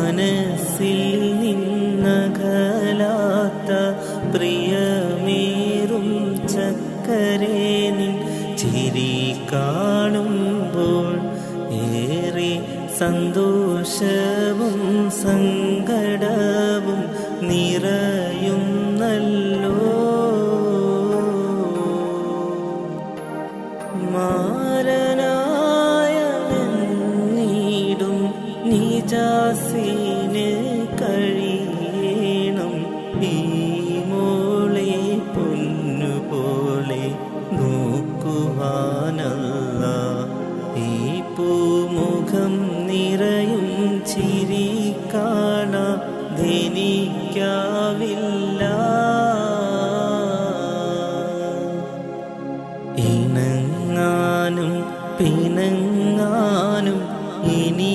മനസ്സിൽ നിന്നകലാത്ത പ്രിയമേറും ചക്കരേ നിൻ ചിരി കാണുമ്പോൾ ഏറെ സന്തോഷവും സങ്കട പൂമുഖം നിറയും ചിരി കാണാതെനിക്കാവില്ല ഇണങ്ങാനും പിണങ്ങാനും ഇനി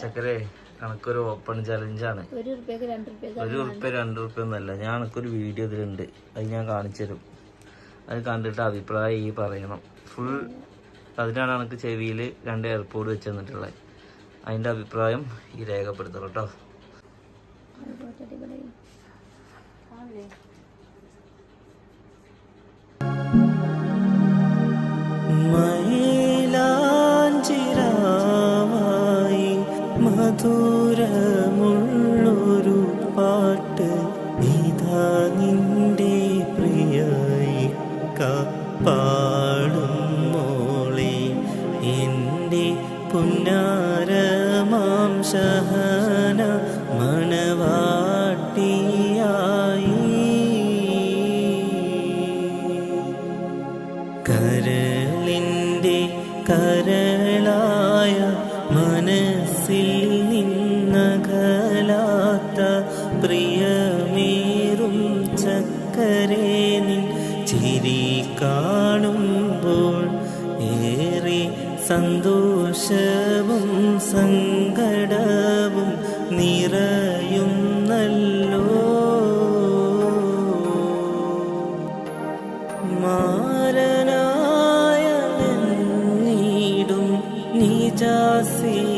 ചക്കരെ കണക്കൊരു ഓപ്പൺ ചലഞ്ചാണ് ഒരു ഉറുപ്പ്യ രണ്ട് ഉറുപ്പ്യ ഒന്നല്ല ഞാൻ എനിക്കൊരു വീഡിയോ ഇതിലുണ്ട്. അത് ഞാൻ കാണിച്ചു തരും. അത് കണ്ടിട്ട് അഭിപ്രായം ഈ പറയണം. ഫുൾ അതിനാണ് എനിക്ക് ചെവിയിൽ രണ്ട് എയർപോർട്ട് വെച്ച് തന്നിട്ടുള്ളത് അതിന്റെ അഭിപ്രായം ഈ രേഖപ്പെടുത്തണം കേട്ടോ. മയിലാഞ്ചിരാവായി മധുരമുള്ളൊരു പാട്ട് ഇതാ നിന്റെ പ്രിയായി പാടും മോളെ എന്റെ പുന്നാരമാം കരളായ മനസ്സിൽ നിന്നകലാത്ത പ്രിയമേറും ചക്കരേ നിൻ ചിരി കാണുമ്പോൾ ഏറെ സന്തോഷവും സങ്കടവും നിറയുന്നല്ലോ जैसी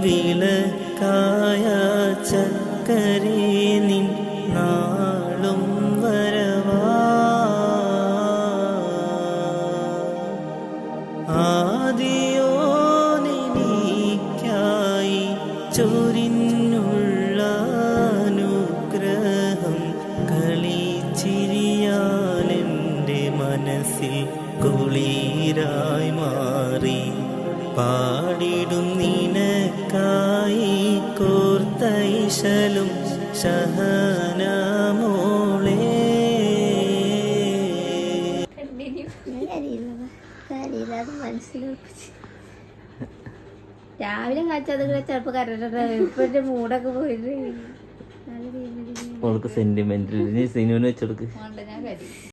വിളക്കായ ചക്കരേ നിൻ നാളും വരവാ. ആദിയോനിക്കായി ചൊരിഞ്ഞുള്ള അനുഗ്രഹം കളിച്ചിരിയാലെന്റെ മനസ്സിൽ കുളീരായി മാറി. പാടിടും നിനക്കായി കോർത്തൈശലും മനസ്സിലുറപ്പിച്ച്. രാവിലെ കാച്ചത് ചിലപ്പോ കരണ്ട ഇപ്പോഴത്തെ മൂടൊക്കെ പോയിട്ട് അവൾക്ക് സെന്റിമെന്റൽ സിനുവിന് വെച്ചെടുക്ക്.